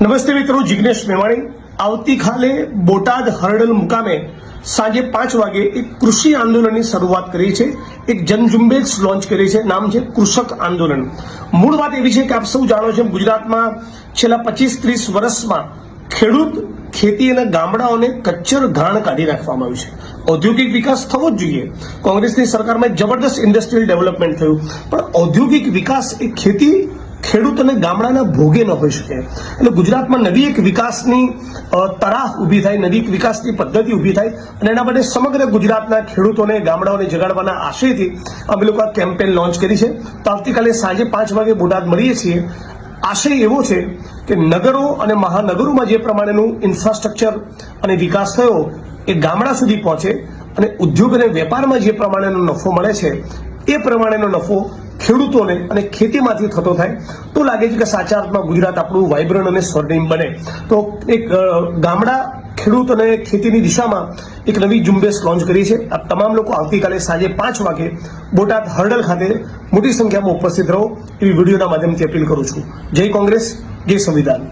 નમસ્તે મિત્રો, જિગ્નેશ મેવાણી. આવતીકાલે બોટાદ હરડલ મુકામે સાંજે પાંચ વાગે એક કૃષિ આંદોલનની શરૂઆત કરી છે. એક જનઝુંબેશ લોન્ચ કરી છે. નામ છે કૃષક આંદોલન. મૂળ વાત એવી છે કે આપ સૌ જાણો છો ગુજરાતમાં છેલ્લા પચીસ ત્રીસ વર્ષમાં ખેડૂત, ખેતી અને ગામડાઓને કચ્ચર ઘાણ કાઢી રાખવામાં આવ્યું છે. ઔદ્યોગિક વિકાસ થવો જ જોઈએ. કોંગ્રેસની સરકારમાં જબરદસ્ત ઇન્ડસ્ટ્રીયલ ડેવલપમેન્ટ થયું. પણ ઔદ્યોગિક વિકાસ એ ખેતી ખેડૂત અને ગામડાના ભોગે ન હોઈ શકે. એટલે ગુજરાતમાં નવી એક વિકાસની તરાહ ઊભી થાય, નવી એક વિકાસની પદ્ધતિ ઊભી થાય અને એના માટે સમગ્ર ગુજરાતના ખેડૂતોને ગામડાઓને જગાડવાના આશયથી અમે લોકો આ કેમ્પેન લોન્ચ કરી છે. તો આવતીકાલે સાંજે પાંચ વાગે બોટાદ મળીએ છીએ. આશય એવો છે કે નગરો અને મહાનગરોમાં જે પ્રમાણેનું ઇન્ફ્રાસ્ટ્રક્ચર અને વિકાસ થયો એ ગામડા સુધી પહોંચે અને ઉદ્યોગ અને વેપારમાં જે પ્રમાણેનો નફો મળે છે, એ પ્રમાણેનો નફો ખેડૂતોને અને ખેતીમાંથી થતો થાય, તો લાગે છે કે સાચા અર્થમાં ગુજરાત આપણું વાઇબ્રન્ટ અને સ્વર્ણિમ બને. તો એક ગામડા ખેડૂત અને ખેતીની દિશામાં એક નવી ઝુંબેશ લોન્ચ કરી છે. આ તમામ લોકો આવતીકાલે સાંજે પાંચ વાગે બોટાદ હર્ડલ ખાતે મોટી સંખ્યામાં ઉપસ્થિત રહો. એવી વિડીયોના માધ્યમથી અપીલ કરું છું. જય કોંગ્રેસ, જય સંવિધાન.